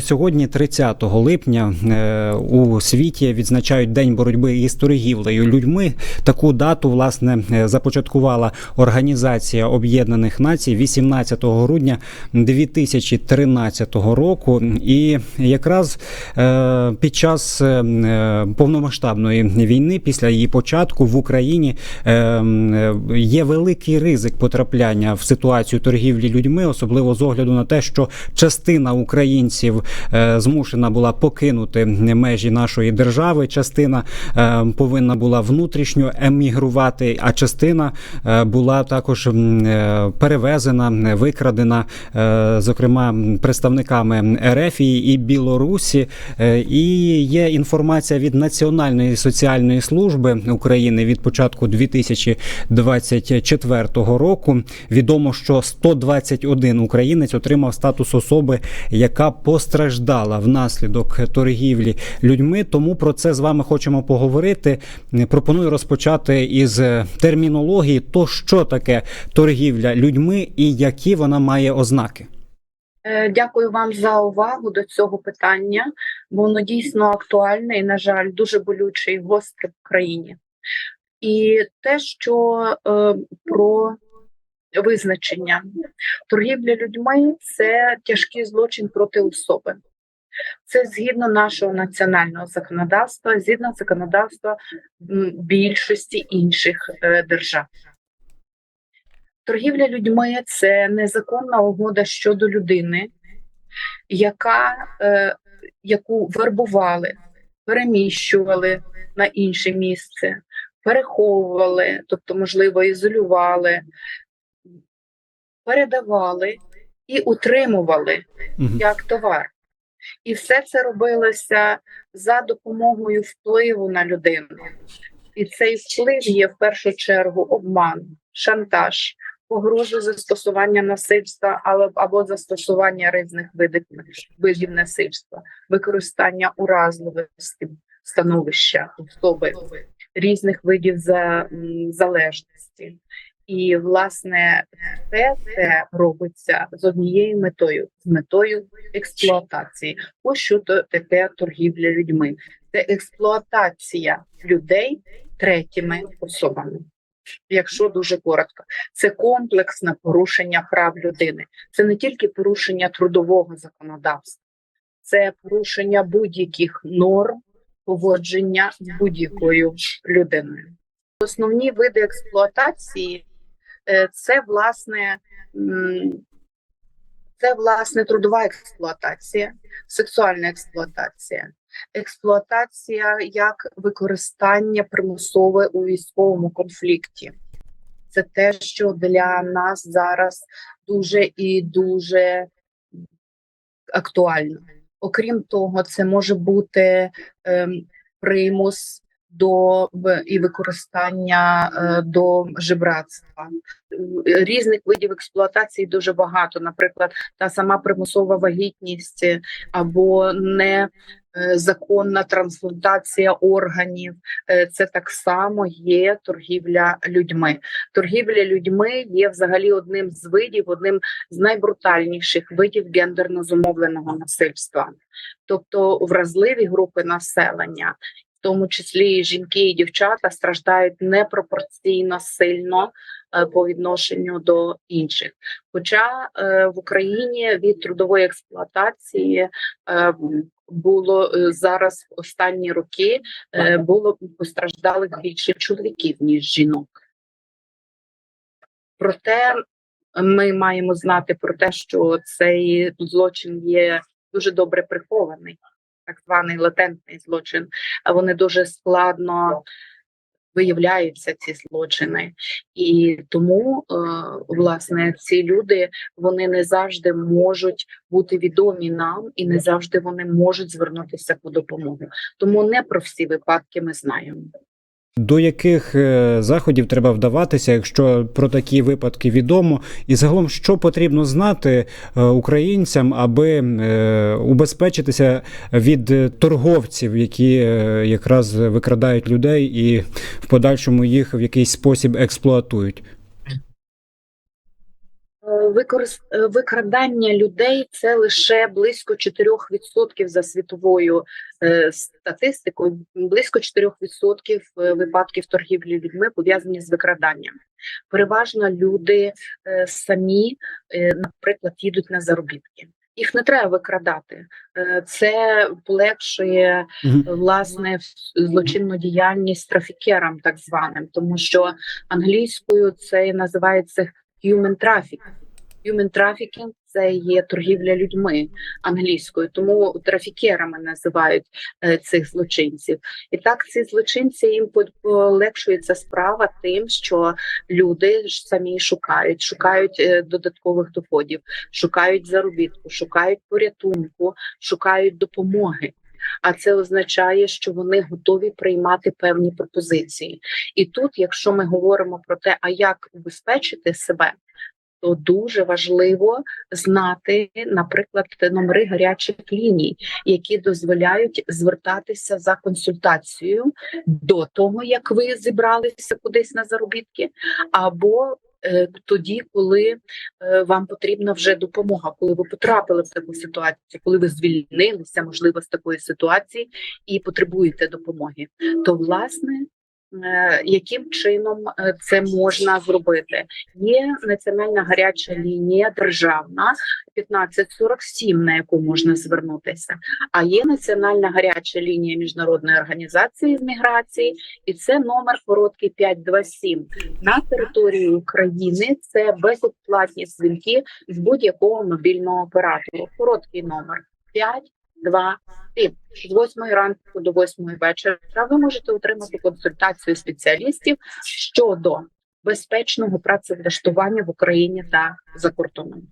Сьогодні, 30 липня, е, у світі відзначають День боротьби із торгівлею людьми. Таку дату власне е, започаткувала Організація Об'єднаних Націй 18 грудня 2013 року. І якраз е, під час повномасштабної війни, після її початку в Україні є великий ризик потрапляння в ситуацію торгівлі людьми, особливо з огляду на те, що частина українців змушена була покинути межі нашої держави. Частина е, повинна була внутрішньо емігрувати, а частина е, була також е, перевезена, викрадена, е, зокрема представниками РФ і Білорусі. Е, І є інформація від Національної соціальної служби України від початку 2024 року. Відомо, що 121 українець отримав статус особи, яка постраждала внаслідок торгівлі людьми. Тому про це з вами хочемо поговорити. Пропоную розпочати із термінології, то що таке торгівля людьми і які вона має ознаки. Е, Дякую вам за увагу до цього питання, воно дійсно актуальне і, на жаль, дуже болюче і гостре в країні. І те, що е, про визначення торгівля людьми це тяжкий злочин проти особи. Це згідно нашого національного законодавства, згідно законодавства більшості інших е, держав. Торгівля людьми це незаконна угода щодо людини, яка, е, яку вербували, переміщували на інше місце, переховували, тобто, можливо, ізолювали, передавали і утримували Мгм. як товар. І все це робилося за допомогою впливу на людину. І цей вплив є в першу чергу обман, шантаж, погроза застосування насильства але- або застосування різних видів, видів насильства, використання уразливості становища особи, різних видів за, залежності. І, власне, все це робиться з однією метою з метою експлуатації. Ось що то таке торгівля людьми. Це експлуатація людей третіми особами. Якщо дуже коротко, це комплексне порушення прав людини. Це не тільки порушення трудового законодавства, це порушення будь-яких норм поводження з будь-якою людиною. Основні види експлуатації це власне це власне трудова експлуатація, сексуальна експлуатація, експлуатація як використання примусове у військовому конфлікті. Це те, що для нас зараз дуже і дуже актуально. Окрім того, це може бути ем, примус до і використання е, до жебратства. Е, Різних видів експлуатації дуже багато. Наприклад, та сама примусова вагітність е, або не е, законна трансплантація органів. Це так само є торгівля людьми. Торгівля людьми є взагалі одним з видів, одним з найбрутальніших видів гендерно зумовленого насильства. Тобто вразливі групи населення, тому числі жінки і дівчата, страждають непропорційно сильно е, по відношенню до інших. Хоча е, в Україні від трудової експлуатації е, було зараз в останні роки було постраждалих більше чоловіків ніж жінок. Проте ми маємо знати про те, що цей злочин є дуже добре прихований, так званий латентний злочин. А вони дуже складно виявляються ці злочини, і тому е, власне ці люди вони не завжди можуть бути відомі нам, і не завжди вони можуть звернутися по допомогу. Тому не про всі випадки ми знаємо. До яких е, заходів треба вдаватися, якщо про такі випадки відомо, і загалом, що потрібно знати е, українцям, аби е, убезпечитися від торговців, які якраз викрадають людей і в подальшому їх в якийсь спосіб експлуатують? Викрадання людей це лише близько 4% за світовою е, статистикою. Близько 4% е, випадків торгівлі людьми пов'язані з викраданням. Переважно люди е, самі, наприклад, їдуть на заробітки. Їх не треба викрадати. Це полегшує власне злочинну діяльність трафікерам, так званим, тому що англійською це називається human traffic. Human trafficking – це є торгівля людьми англійською, тому трафікерами називають е, цих злочинців. І так ці злочинці їм полегшується справа тим, що люди ж самі шукають, шукають е, додаткових доходів, шукають заробітку, шукають порятунку, шукають допомоги. А це означає, що вони готові приймати певні пропозиції. І тут, якщо ми говоримо про те, а як убезпечити себе, то дуже важливо знати, наприклад, номери гарячих ліній, які дозволяють звертатися за консультацією до того, як ви зібралися кудись на заробітки, або тоді, коли е, вам потрібна вже допомога, коли ви потрапили в таку ситуацію, коли ви звільнилися, можливо, з такої ситуації і потребуєте допомоги, то власне. Е, Яким чином е, це можна зробити? Є національна гаряча лінія державна 1547, на яку можна звернутися. А є національна гаряча лінія міжнародної організації з міграції, і це номер короткий 527. На території України це безоплатні дзвінки з будь-якого мобільного оператору. Короткий номер 527. З 8 ранку до 8 вечора ви можете отримати консультацію спеціалістів щодо безпечного працевлаштування в Україні та за кордоном.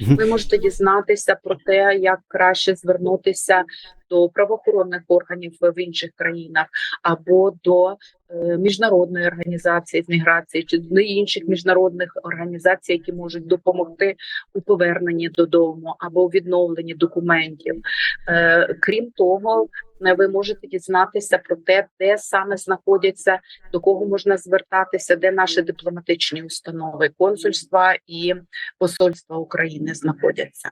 Ви можете дізнатися про те, як краще звернутися до правоохоронних органів в інших країнах або до е, міжнародної організації з міграції чи до інших міжнародних організацій, які можуть допомогти у поверненні додому або у відновленні документів. Е, крім того, е, ви можете дізнатися про те, де саме знаходяться, до кого можна звертатися, де наші дипломатичні установи, консульства і посольства України знаходяться.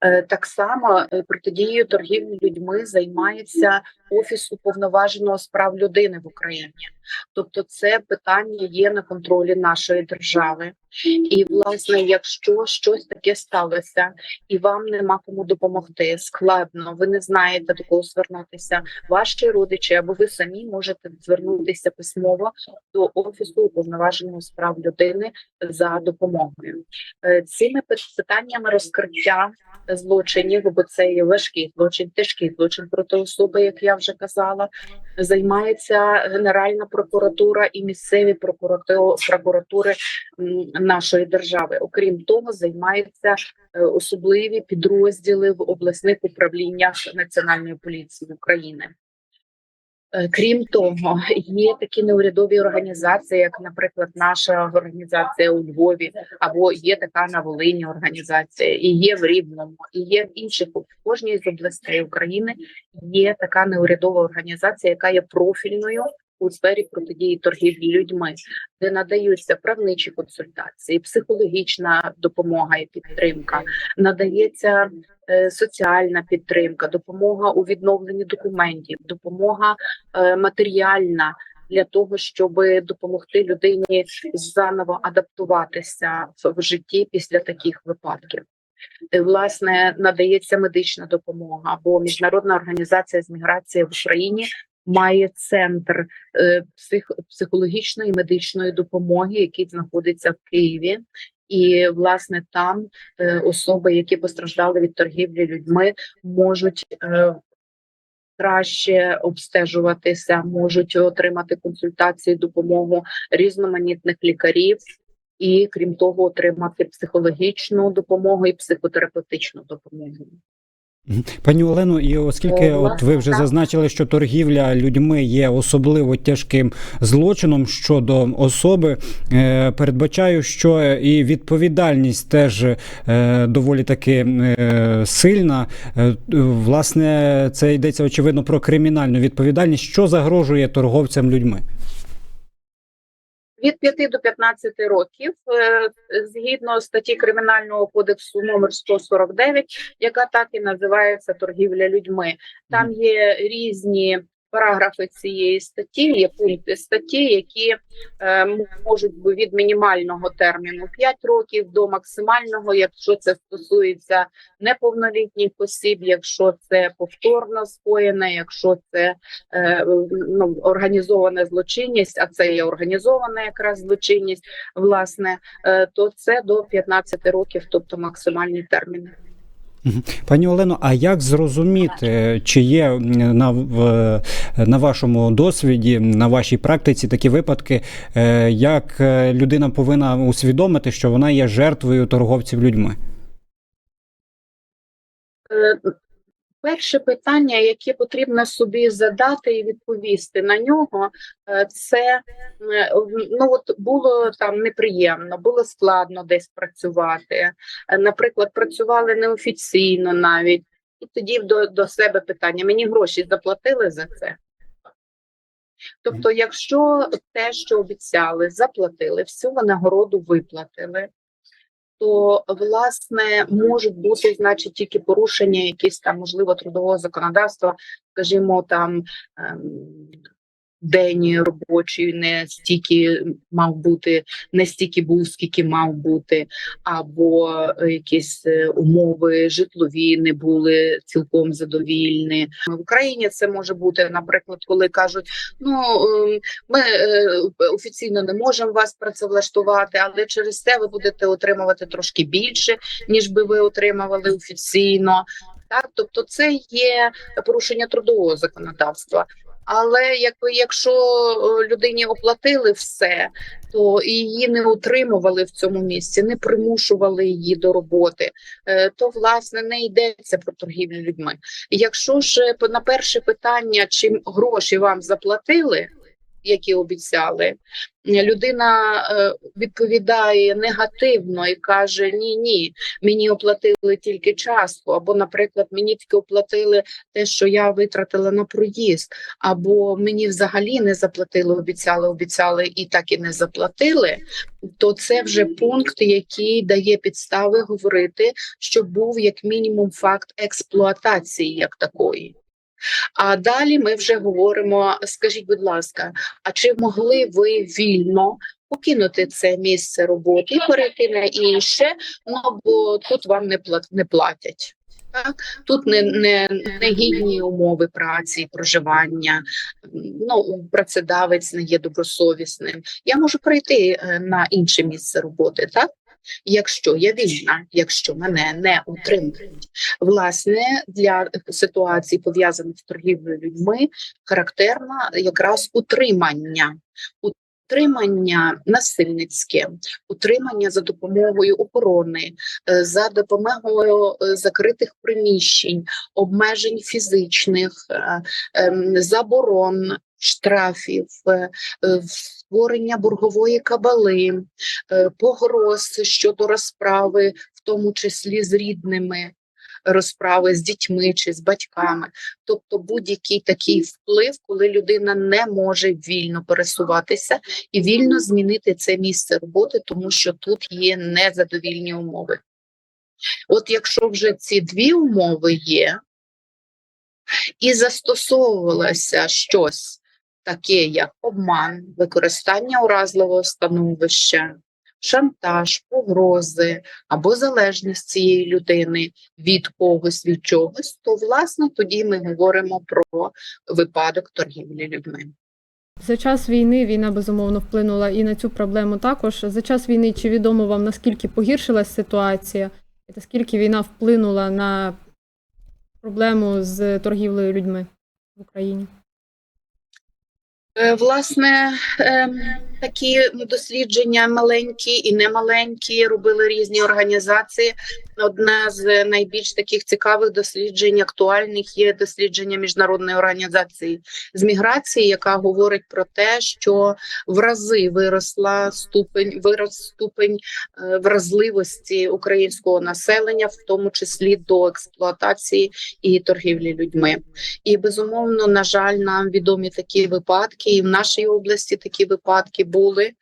Е, Так само е, протидією торгівлі людьми займається офіс уповноваженого з прав людини в Україні. Тобто, це питання є на контролі нашої держави. І, власне, якщо щось таке сталося, і вам нема кому допомогти, складно, ви не знаєте до кого звернутися. Ваші родичі або ви самі можете звернутися письмово до офісу уповноваженого з прав людини за допомогою. Е, Цими пи- питаннями розкриття злочинів, бо це є важкий злочин, тяжкий злочин проти особи, як я вже казала, займається Генеральна прокуратура і місцеві прокурату- прокуратури нашої держави. Окрім того, займаються е, особливі підрозділи в обласних управліннях Національної поліції України. Е, Крім того, є такі неурядові організації, як, наприклад, наша організація у Львові, або є така на Волині організація, і є в Рівному, і є в інших в кожній з областей України. Є така неурядова організація, яка є профільною у сфері протидії торгівлі людьми, де надаються правничі консультації, психологічна допомога і підтримка, надається е, соціальна підтримка, допомога у відновленні документів, допомога е, матеріальна для того, щоб допомогти людині заново адаптуватися в- житті після таких випадків. Е, Власне, надається медична допомога, бо міжнародна організація з міграції в Україні має центр е, псих, психологічної медичної допомоги, який знаходиться в Києві. І власне там е, особи, які постраждали від торгівлі людьми, можуть е, краще обстежуватися, можуть отримати консультації, допомогу різноманітних лікарів, і крім того, отримати психологічну допомогу і психотерапевтичну допомогу. Пані Олено, і оскільки Е, от ви вже зазначили, що торгівля людьми є особливо тяжким злочином щодо особи, е, передбачаю, що і відповідальність теж е, доволі таки сильна. Власне, це йдеться очевидно про кримінальну відповідальність, що загрожує торговцям людьми. Від 5 до 15 років, е, згідно статті Кримінального кодексу номер 149, яка так і називається торгівля людьми. Там є різні параграфи цієї статті, є пункти статті, які е, можуть бути від мінімального терміну 5 років до максимального, якщо це стосується неповнолітніх осіб, якщо це повторно скоєне, якщо це е, ну, організована злочинність, а це є організована якраз злочинність, власне, е, то це до 15 років, тобто максимальні терміни. Пані Олено, а як зрозуміти, чи є на, на вашому досвіді, на вашій практиці такі випадки, е, як е, людина повинна усвідомити, що вона є жертвою торговців людьми? Перше питання, яке потрібно собі задати і відповісти на нього, е, це е, ну от було там неприємно, було складно десь працювати. Е, Наприклад, працювали неофіційно навіть, і тоді до, до себе питання: мені гроші заплатили за це. Тобто, якщо те, що обіцяли, заплатили, всю винагороду виплатили, то власне можуть бути, значить, тільки порушення якісь там, можливо, трудового законодавства, скажімо, там ем, день робочий не стільки мав бути, не стільки був, скільки мав бути, або е, якісь е, умови житлові не були цілком задовільні. В Україні це може бути, наприклад, коли кажуть, ну ем, ми е, офіційно не можемо вас працевлаштувати, але через це ви будете отримувати трошки більше, ніж би ви отримували офіційно. Так, тобто, це є порушення трудового законодавства. Але якби якщо е, людині оплатили все, то її не утримували в цьому місці, не примушували її до роботи, е, то власне не йдеться про торгівлю людьми. Якщо ж по- на перше питання, чим гроші вам заплатили, які обіцяли, людина е, відповідає негативно і каже: Ні, ні, мені оплатили тільки частку, або, наприклад, мені тільки оплатили те, що я витратила на проїзд, або мені взагалі не заплатили, обіцяли, обіцяли і так і не заплатили. То це вже пункт, який дає підстави говорити, що був як мінімум факт експлуатації як такої. А далі ми вже говоримо: скажіть, будь ласка, а чи могли ви вільно покинути це місце роботи перейти на інше? Ну бо тут вам не не платять. Так, тут не, не, не гідні умови праці, проживання. Ну, працедавець не є добросовісним. Я можу прийти е, на інше місце роботи, так? Якщо я вільна, якщо мене не утримують. Власне, для ситуацій, пов'язаних з торгівлею людьми, характерно якраз утримання. Утримання насильницьке, утримання за допомогою охорони, е, за допомогою е, закритих приміщень, обмежень фізичних, е, ем, заборон, штрафів, е, е, створення боргової кабали, е, погроз щодо розправи, в тому числі з рідними. Розправи з дітьми чи з батьками, тобто будь-який такий вплив, коли людина не може вільно пересуватися і вільно змінити це місце роботи, тому що тут є незадовільні умови. От якщо вже ці дві умови є, і застосовувалося щось таке, як обман, використання уразливого становища, шантаж, погрози або залежність цієї людини від когось, від чогось, то власне тоді ми говоримо про випадок торгівлі людьми. За час війни війна безумовно вплинула і на цю проблему також. За час війни чи відомо вам наскільки погіршилась ситуація, і наскільки війна вплинула на проблему з торгівлею людьми в Україні? Е, Власне, ем, такі дослідження маленькі і немаленькі робили різні організації. Одне з найбільш таких цікавих досліджень, актуальних є дослідження міжнародної організації з міграції, яка говорить про те, що в рази виросла ступень вирос ступень е, вразливості українського населення, в тому числі до експлуатації і торгівлі людьми. І безумовно, на жаль, нам відомі такі випадки, і в нашій області такі випадки були.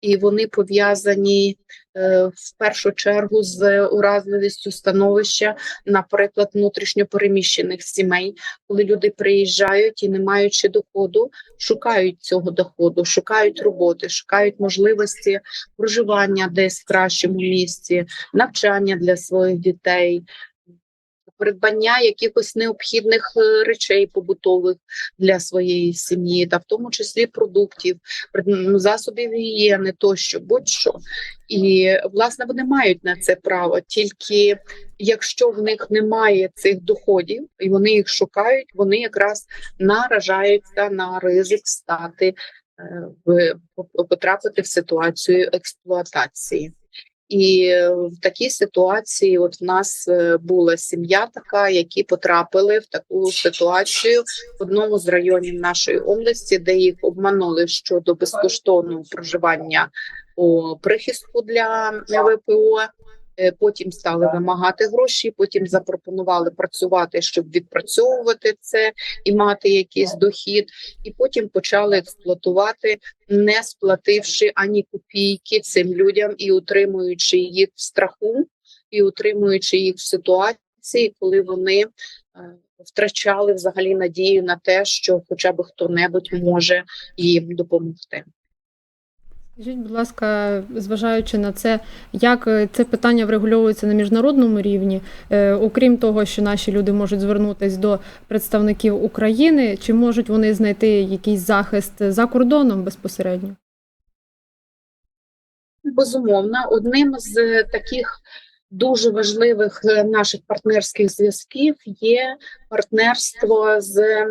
і вони пов'язані е, в першу чергу з уразливістю становища, наприклад, внутрішньопереміщених сімей, коли люди приїжджають і, не маючи доходу, шукають цього доходу, шукають роботи, шукають можливості проживання десь в кращому місці, навчання для своїх дітей. Придбання якихось необхідних е, речей побутових для своєї сім'ї, та в тому числі продуктів, пред- засобів гігієни тощо, будь-що. І власне вони мають на це право, тільки якщо в них немає цих доходів і вони їх шукають, вони якраз наражаються на ризик стати е, в по- потрапити в ситуацію експлуатації. І в такій ситуації, от в нас е, була сім'я така, які потрапили в таку ситуацію в одному з районів нашої області, де їх обманули щодо безкоштовного проживання у прихистку для ВПО. Е, Потім стали вимагати гроші, потім запропонували працювати, щоб відпрацьовувати це і мати якийсь дохід, і потім почали експлуатувати, не сплативши ані копійки цим людям і утримуючи їх в страху, і утримуючи їх в ситуації, коли вони е, втрачали взагалі надію на те, що хоча б хто-небудь може їм допомогти. Скажіть, будь ласка, зважаючи на це, як е, це питання врегульовується на міжнародному рівні, Е, окрім того, що наші люди можуть звернутися до представників України, чи можуть вони знайти якийсь захист за кордоном безпосередньо? Безумовно, одним з таких дуже важливих е, наших партнерських зв'язків є партнерство з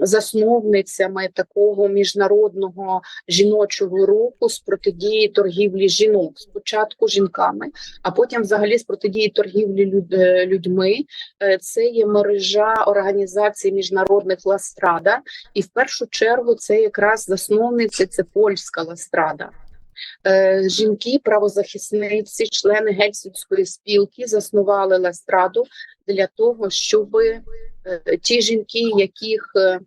засновницями такого міжнародного жіночого руху з протидії торгівлі жінок. Спочатку жінками, а потім, взагалі, з протидії торгівлі люд- е, людьми. Е, Це є мережа організацій міжнародних Ластрада, і в першу чергу це якраз засновниці, це польська Ластрада. Е, Жінки, правозахисниці, члени гельсінської спілки заснували лестраду для того, щоб е, ті жінки, яких е,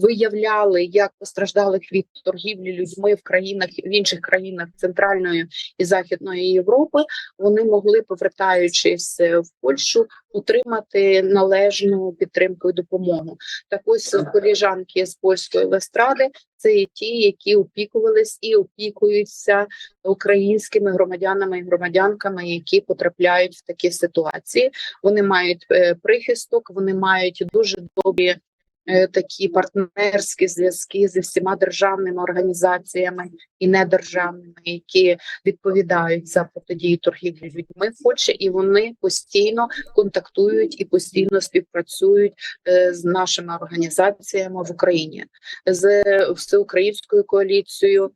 виявляли як постраждалих від торгівлі людьми в країнах в інших країнах Центральної і Західної Європи, вони могли, повертаючись е, в Польщу, отримати належну підтримку і допомогу. Так ось коліжанки з польської лестради це є ті, які опікувались і опікуються українськими громадянами і громадянками, які потрапляють в такі ситуації. Вони мають е, прихисток, вони мають дуже добрі. Е, Такі партнерські зв'язки зі всіма державними організаціями і недержавними, які відповідають за протидію торгівлі людьми, хоче і вони постійно контактують і постійно співпрацюють е, з нашими організаціями в Україні з всеукраїнською коаліцією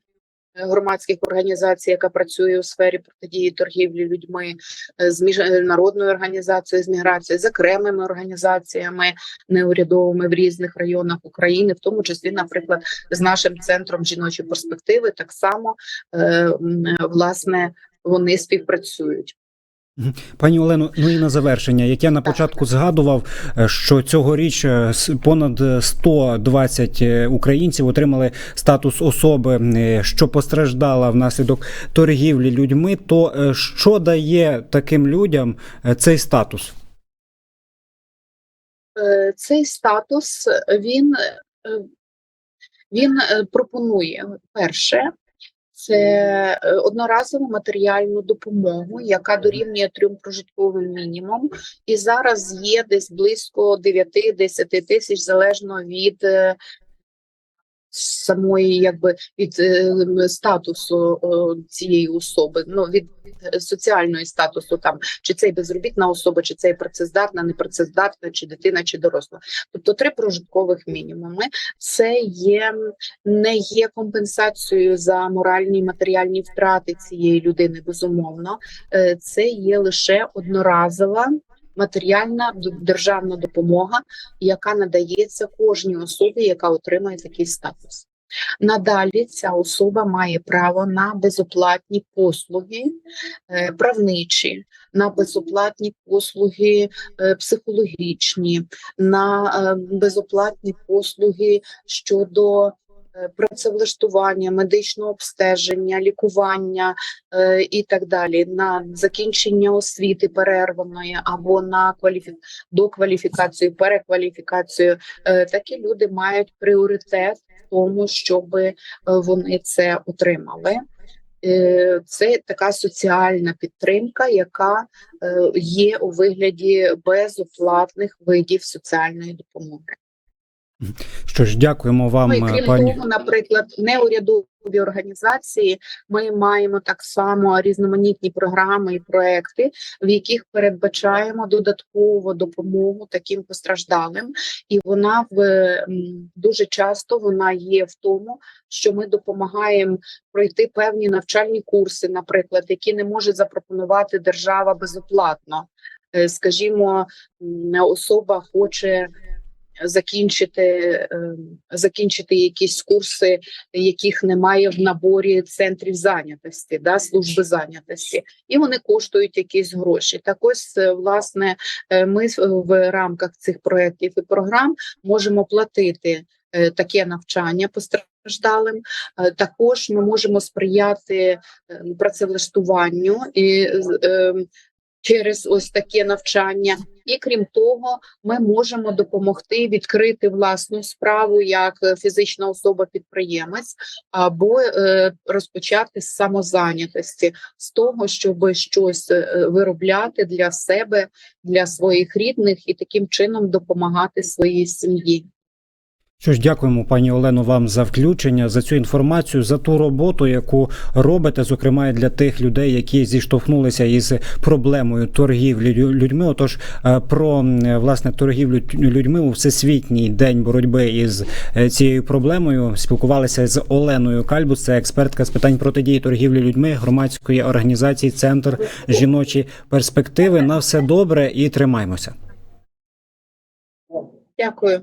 громадських організацій, яка працює у сфері протидії торгівлі людьми, е, з міжнародною організацією з міграцією, з окремими організаціями неурядовими в різних районах України, в тому числі, наприклад, з нашим центром жіночої перспективи, так само е, власне вони співпрацюють. Пані Олено, ну і на завершення, як я на початку згадував, е, що цьогоріч е, понад е, 120 е, українців отримали статус особи, що постраждала внаслідок торгівлі людьми. То що дає таким людям цей статус? Цей статус він, він пропонує перше. Це е, одноразову матеріальну допомогу, яка дорівнює трьом прожитковим мінімум, і зараз є десь близько 9-10 тисяч залежно від е, самої, якби від е, статусу цієї особи, ну від е, соціальної статусу, там чи це безробітна особа, чи це працездатна, непрацездатна, чи дитина, чи доросла. Тобто три прожиткових мінімуми. Це є не є компенсацією за моральні і матеріальні втрати цієї людини. Безумовно, Е, це є лише одноразова. Матеріальна державна допомога, яка надається кожній особі, яка отримає такий статус. Надалі ця особа має право на безоплатні послуги е, правничі, на безоплатні послуги е, психологічні, на е, безоплатні послуги щодо працевлаштування, медичного обстеження, лікування е, і так далі, на закінчення освіти перерваної або на кваліфі... докваліфікацію, перекваліфікацію, е, такі люди мають пріоритет в тому, щоб е, вони це отримали. Е, Це така соціальна підтримка, яка е, є у вигляді безоплатних видів соціальної допомоги. Що ж, дякуємо вам, Ну крім пані. того, наприклад, неурядові організації ми маємо так само різноманітні програми і проекти, в яких передбачаємо додаткову допомогу таким постраждалим, і вона в дуже часто вона є в тому, що ми допомагаємо пройти певні навчальні курси, наприклад, які не може запропонувати держава безоплатно. Е, Скажімо, особа хоче закінчити, е, закінчити якісь курси, яких немає в наборі центрів зайнятості, да, служби зайнятості, і вони коштують якісь гроші. Так ось, е, власне, е, ми в рамках цих проєктів і програм можемо платити е, таке навчання постраждалим. Також ми можемо сприяти працевлаштуванню і е, через ось таке навчання. І крім того, ми можемо допомогти відкрити власну справу як е, фізична особа-підприємець, або е, розпочати з самозайнятості, з того, щоб щось е, виробляти для себе, для своїх рідних і таким чином допомагати своїй сім'ї. Що ж, дякуємо, пані Олено, вам за включення, за цю інформацію, за ту роботу, яку робите, зокрема і для тих людей, які зіштовхнулися із проблемою торгівлі людьми. Отож, е, про власне торгівлю людьми у всесвітній день боротьби із е, цією проблемою спілкувалися з Оленою Кальбус, це експертка з питань протидії торгівлі людьми громадської організації Центр жіночі перспективи. На все добре і тримаймося. Дякую.